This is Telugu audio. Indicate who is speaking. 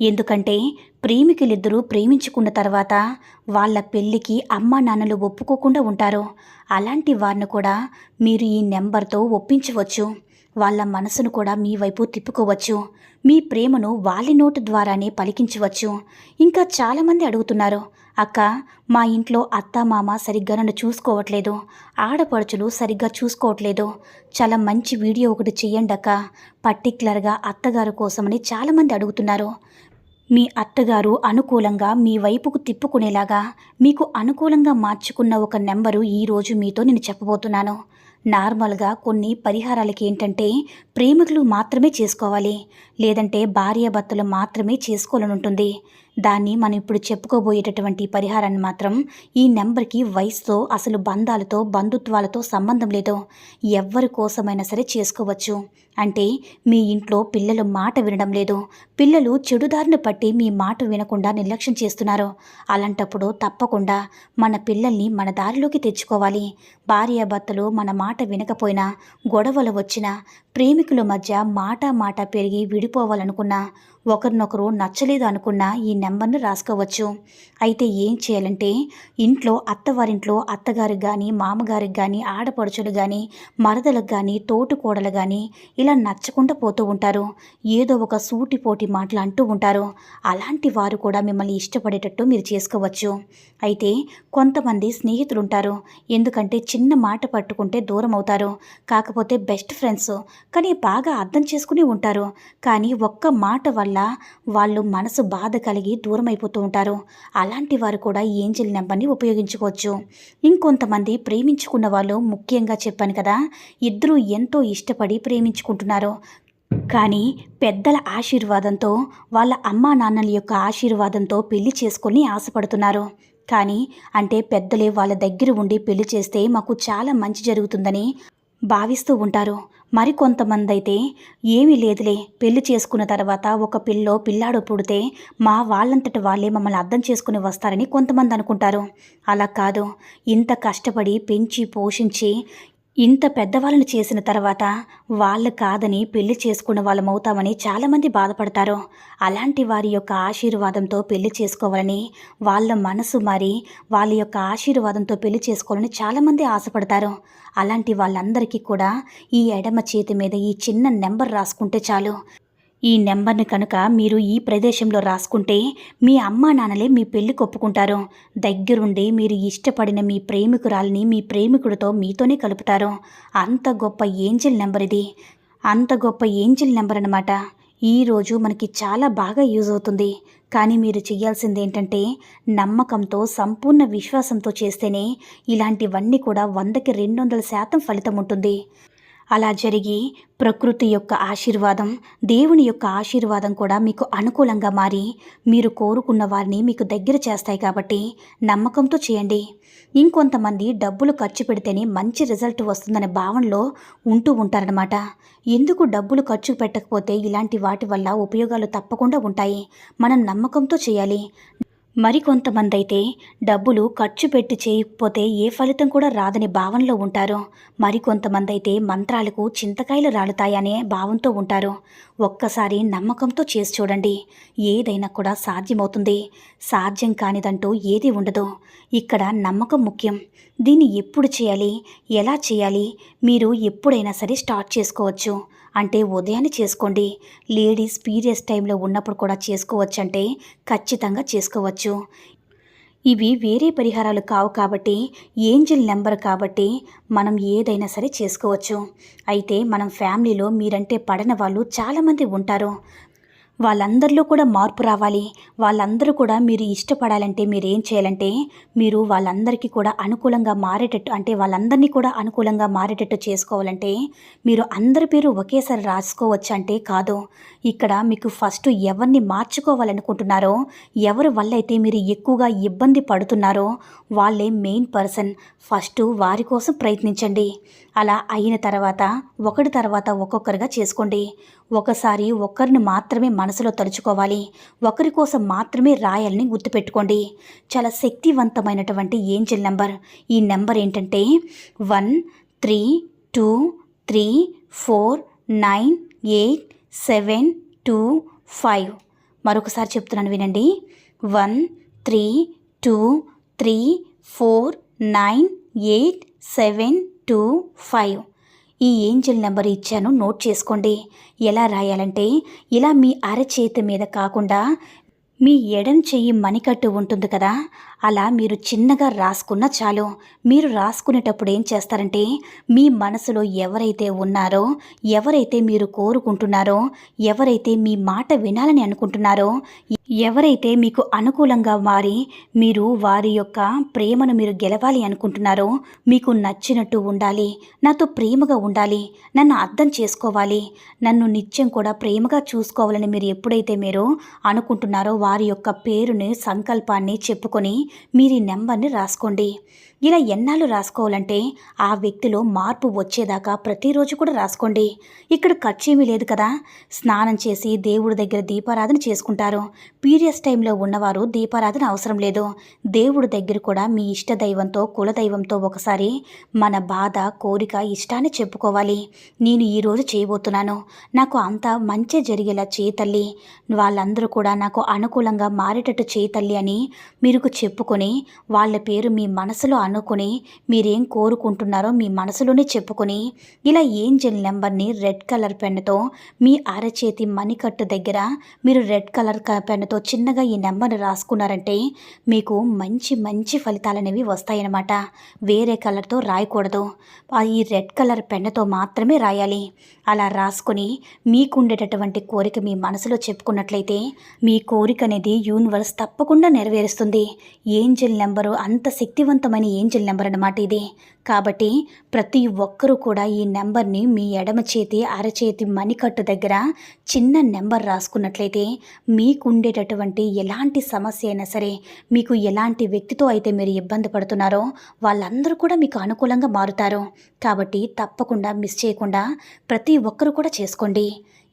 Speaker 1: ఎందుకంటే ప్రేమికులిద్దరూ ప్రేమించుకున్న తర్వాత వాళ్ళ పెళ్ళికి అమ్మా నాన్నలు ఒప్పుకోకుండా ఉంటారు. అలాంటి వారిని కూడా మీరు ఈ నెంబర్తో ఒప్పించవచ్చు. వాళ్ళ మనసును కూడా మీ వైపు తిప్పుకోవచ్చు. మీ ప్రేమను వాళ్ళ నోటు ద్వారానే పలికించవచ్చు. ఇంకా చాలామంది అడుగుతున్నారు అక్క మా ఇంట్లో అత్త మామ సరిగ్గా నన్ను చూసుకోవట్లేదు. ఆడపడుచులు సరిగ్గా చూసుకోవట్లేదు. చాలా మంచి వీడియో ఒకటి చెయ్యండి అక్క. పర్టికులర్గా అత్తగారు కోసమని చాలామంది అడుగుతున్నారు. మీ అత్తగారు అనుకూలంగా మీ వైపుకు తిప్పుకునేలాగా మీకు అనుకూలంగా మార్చుకున్న ఒక నెంబరు ఈరోజు మీతో నేను చెప్పబోతున్నాను. నార్మల్గా కొన్ని పరిహారాలకి ఏంటంటే ప్రేమికులు మాత్రమే చేసుకోవాలి. లేదంటే భార్యాభర్తలు మాత్రమే చేసుకోవాలని ఉంటుంది దాన్ని మనం ఇప్పుడు చెప్పుకోబోయేటటువంటి పరిహారాన్ని మాత్రం ఈ నెంబర్కి వయసుతో అసలు బంధాలతో బంధుత్వాలతో సంబంధం లేదు ఎవ్వరి కోసమైనా సరే చేసుకోవచ్చు. అంటే మీ ఇంట్లో పిల్లలు మాట వినడం లేదు పిల్లలు చెడుదారిని పట్టి మీ మాట వినకుండా నిర్లక్ష్యం చేస్తున్నారు అలాంటప్పుడు తప్పకుండా మన పిల్లల్ని మన దారిలోకి తెచ్చుకోవాలి. భార్యాభర్తలు మన మాట వినకపోయినా గొడవలు వచ్చినా ప్రేమికుల మధ్య మాట మాట పెరిగి విడిపోవాలనుకున్నా ఒకరినొకరు నచ్చలేదు అనుకున్నా ఈ నెంబర్ను రాసుకోవచ్చు. అయితే ఏం చేయాలంటే ఇంట్లో అత్తవారింట్లో అత్తగారికి కానీ మామగారికి కానీ ఆడపడుచులు కానీ మరదలకు కానీ తోటుకోడలు కానీ ఇలా నచ్చకుండా పోతూ ఉంటారు. ఏదో ఒక సూటిపోటి మాటలు అంటూ ఉంటారు. అలాంటి వారు కూడా మిమ్మల్ని ఇష్టపడేటట్టు మీరు చేసుకోవచ్చు. అయితే కొంతమంది స్నేహితులు ఉంటారు ఎందుకంటే చిన్న మాట పట్టుకుంటే దూరం అవుతారు కాకపోతే బెస్ట్ ఫ్రెండ్స్ కానీ బాగా అర్థం చేసుకుని ఉంటారు. కానీ ఒక్క మాట వల్ల వాళ్ళు మనసు బాధ కలిగి దూరం అయిపోతూ ఉంటారు. అలాంటి వారు కూడా ఏంజిల్ నెంబర్ని ఉపయోగించుకోవచ్చు. ఇంకొంతమంది ప్రేమించుకున్న వాళ్ళు ముఖ్యంగా చెప్పాను కదా ఇద్దరూ ఎంతో ఇష్టపడి ప్రేమించుకుంటున్నారు. కానీ పెద్దల ఆశీర్వాదంతో వాళ్ళ అమ్మా నాన్నల యొక్క ఆశీర్వాదంతో పెళ్ళి చేసుకొని ఆశపడుతున్నారు. కానీ అంటే పెద్దలే వాళ్ళ దగ్గర ఉండి పెళ్ళి చేస్తే మాకు చాలా మంచి జరుగుతుందని భావిస్తూ ఉంటారు. మరికొంతమంది అయితే ఏమీ లేదులే. పెళ్ళి చేసుకున్న తర్వాత ఒక పిల్లో పిల్లాడు పుడితే మా వాళ్ళంతటి వాళ్ళే మమ్మల్ని అర్థం చేసుకుని వస్తారని కొంతమంది అనుకుంటారు. అలా కాదు. ఇంత కష్టపడి పెంచి పోషించి ఇంత పెద్దవాళ్ళని చేసిన తర్వాత వాళ్ళు కాదని పెళ్ళి చేసుకున్న వాళ్ళమవుతామని చాలామంది బాధపడతారు. అలాంటి వారి యొక్క ఆశీర్వాదంతో పెళ్ళి చేసుకోవాలని వాళ్ళ మనసు మారి వాళ్ళ యొక్క ఆశీర్వాదంతో పెళ్ళి చేసుకోవాలని చాలామంది ఆశపడతారు. అలాంటి వాళ్ళందరికీ కూడా ఈ ఎడమ చేతి మీద ఈ చిన్న నెంబర్ రాసుకుంటే చాలు. ఈ నెంబర్ని కనుక మీరు ఈ ప్రదేశంలో రాసుకుంటే మీ అమ్మా నాన్నలే మీ పెళ్ళి ఒప్పుకుంటారు. దగ్గరుండి మీరు ఇష్టపడిన మీ ప్రేమికురాలిని మీ ప్రేమికుడితో మీతోనే కలుపుతారు. అంత గొప్ప ఏంజిల్ నెంబర్ ఇది. అంత గొప్ప ఏంజిల్ నెంబర్ అనమాట ఈరోజు మనకి చాలా బాగా యూజ్ అవుతుంది. కానీ మీరు చేయాల్సింది ఏంటంటే నమ్మకంతో సంపూర్ణ విశ్వాసంతో చేస్తేనే ఇలాంటివన్నీ కూడా వందకి రెండు వందల శాతం ఫలితం ఉంటుంది. అలా జరిగి ప్రకృతి యొక్క ఆశీర్వాదం దేవుని యొక్క ఆశీర్వాదం కూడా మీకు అనుకూలంగా మారి మీరు కోరుకున్న వారిని మీకు దగ్గర చేస్తాయి కాబట్టి నమ్మకంతో చేయండి. ఇంకొంతమంది డబ్బులు ఖర్చు పెడితేనే మంచి రిజల్ట్ వస్తుందనే భావనలో ఉంటూ ఉంటారనమాట ఎందుకు డబ్బులు ఖర్చు పెట్టకపోతే ఇలాంటి వాటి వల్ల ఉపయోగాలు తప్పకుండా ఉంటాయి? మనం నమ్మకంతో చేయాలి. మరికొంతమంది అయితే డబ్బులు ఖర్చు పెట్టి చేయకపోతే ఏ ఫలితం కూడా రాదని భావనలో ఉంటారు. మరికొంతమంది అయితే మంత్రాలకు చింతకాయలు రాలుతాయనే భావంతో ఉంటారు. ఒక్కసారి నమ్మకంతో చేసి చూడండి. ఏదైనా కూడా సాధ్యమవుతుంది. సాధ్యం కానిదంటూ ఏది ఉండదు. ఇక్కడ నమ్మకం ముఖ్యం. దీన్ని ఎప్పుడు చేయాలి? ఎలా చేయాలి? మీరు ఎప్పుడైనా సరే స్టార్ట్ చేసుకోవచ్చు. అంటే ఉదయాన్నే చేసుకోండి. లేడీస్ పీరియడ్స్ టైంలో ఉన్నప్పుడు కూడా చేసుకోవచ్చు అంటే ఖచ్చితంగా చేసుకోవచ్చు. ఇవి వేరే పరిహారాలు కావు కాబట్టి ఏంజిల్ నెంబర్ కాబట్టి మనం ఏదైనా సరే చేసుకోవచ్చు. అయితే మనం ఫ్యామిలీలో మీరంటే పడన వాళ్ళు చాలామంది ఉంటారు. వాళ్ళందరిలో కూడా మార్పు రావాలి. వాళ్ళందరూ కూడా మీరు ఇష్టపడాలంటే మీరు ఏం చేయాలంటే మీరు వాళ్ళందరికీ కూడా అనుకూలంగా మారేటట్టు అంటే వాళ్ళందరినీ కూడా అనుకూలంగా మారేటట్టు చేసుకోవాలంటే మీరు అందరి పేరు ఒకేసారి రాసుకోవచ్చు అంటే కాదు. ఇక్కడ మీకు ఫస్ట్ ఎవరిని మార్చుకోవాలనుకుంటున్నారో ఎవరి వల్ల అయితే మీరు ఎక్కువగా ఇబ్బంది పడుతున్నారో వాళ్ళే మెయిన్ పర్సన్. ఫస్ట్ వారి కోసం ప్రయత్నించండి. అలా అయిన తర్వాత ఒకటి తర్వాత ఒక్కొక్కరుగా చేసుకోండి. ఒకసారి ఒక్కరిని మాత్రమే మనసులో తలుచుకోవాలి. ఒకరి కోసం మాత్రమే రాయాలని గుర్తుపెట్టుకోండి. చాలా శక్తివంతమైనటువంటి ఏంజల్ నెంబర్. ఈ నెంబర్ ఏంటంటే one three two three four nine eight seven two five. మరొకసారి చెప్తున్నాను వినండి. One three two three four nine eight seven two five. ఈ ఏంజల్ నెంబర్ ఇచ్చాను నోట్ చేసుకోండి. ఎలా రాయాలంటే ఇలా మీ అరచేతి మీద కాకుండా మీ ఎడం చెయ్యి మణికట్టు ఉంటుంది కదా అలా మీరు చిన్నగా రాసుకున్న చాలు. మీరు రాసుకునేటప్పుడు ఏం చేస్తారంటే మీ మనసులో ఎవరైతే ఉన్నారో ఎవరైతే మీరు కోరుకుంటున్నారో ఎవరైతే మీ మాట వినాలని అనుకుంటున్నారో ఎవరైతే మీకు అనుకూలంగా మారి మీరు వారి యొక్క ప్రేమను మీరు గెలవాలి అనుకుంటున్నారో మీకు నచ్చినట్టు ఉండాలి నాతో ప్రేమగా ఉండాలి నన్ను అర్థం చేసుకోవాలి నన్ను నిత్యం కూడా ప్రేమగా చూసుకోవాలని మీరు ఎప్పుడైతే మీరు అనుకుంటున్నారో వారి యొక్క పేరుని సంకల్పాన్ని చెప్పుకొని మీరు ఈ నెంబర్ని రాసుకోండి. ఇలా ఎన్నాళ్ళు రాసుకోవాలంటే ఆ వ్యక్తిలో మార్పు వచ్చేదాకా ప్రతిరోజు కూడా రాసుకోండి. ఇక్కడ ఖర్చేమీ లేదు కదా. స్నానం చేసి దేవుడి దగ్గర దీపారాధన చేసుకుంటారు. పీరియడ్స్ టైంలో ఉన్నవారు దీపారాధన అవసరం లేదు. దేవుడి దగ్గర కూడా మీ ఇష్ట దైవంతో కులదైవంతో ఒకసారి మన బాధ కోరిక ఇష్టాన్ని చెప్పుకోవాలి. నేను ఈరోజు చేయబోతున్నాను. నాకు అంత మంచి జరిగేలా చేతల్లి తల్లి. వాళ్ళందరూ కూడా నాకు అనుకూలంగా మారేటట్టు చేతల్లి తల్లి అని మీరు చెప్పుకొని వాళ్ళ పేరు మీ మనసులో అనుకుని మీరేం కోరుకుంటున్నారో మీ మనసులోనే చెప్పుకొని ఇలా ఏంజల్ నెంబర్ని రెడ్ కలర్ పెన్నుతో మీ అరచేతి మణికట్టు దగ్గర మీరు రెడ్ కలర్ పెన్నుతో పేరుతో చిన్నగా ఈ నెంబర్ని రాసుకున్నారంటే మీకు మంచి మంచి ఫలితాలు అనేవి వస్తాయన్నమాట. వేరే కలర్తో రాయకూడదు. ఆ ఈ రెడ్ కలర్ పెన్నుతో మాత్రమే రాయాలి. అలా రాసుకొని మీకుండేటటువంటి కోరిక మీ మనసులో చెప్పుకున్నట్లయితే మీ కోరిక అనేది యూనివర్స్ తప్పకుండా నెరవేరుస్తుంది. ఏంజిల్ నెంబరు అంత శక్తివంతమైన ఏంజిల్ నెంబర్ అన్నమాట ఇది. కాబట్టి ప్రతి ఒక్కరూ కూడా ఈ నెంబర్ని మీ ఎడమ చేతి అరచేతి మణికట్టు దగ్గర చిన్న నెంబర్ రాసుకున్నట్లయితే మీకుండేటటువంటి ఎలాంటి సమస్య అయినా సరే మీకు ఎలాంటి వ్యక్తితో అయితే మీరు ఇబ్బంది పడుతున్నారో వాళ్ళందరూ కూడా మీకు అనుకూలంగా మారుతారు. కాబట్టి తప్పకుండా మిస్ చేయకుండా ప్రతి ఒక్కరూ కూడా చేసుకోండి.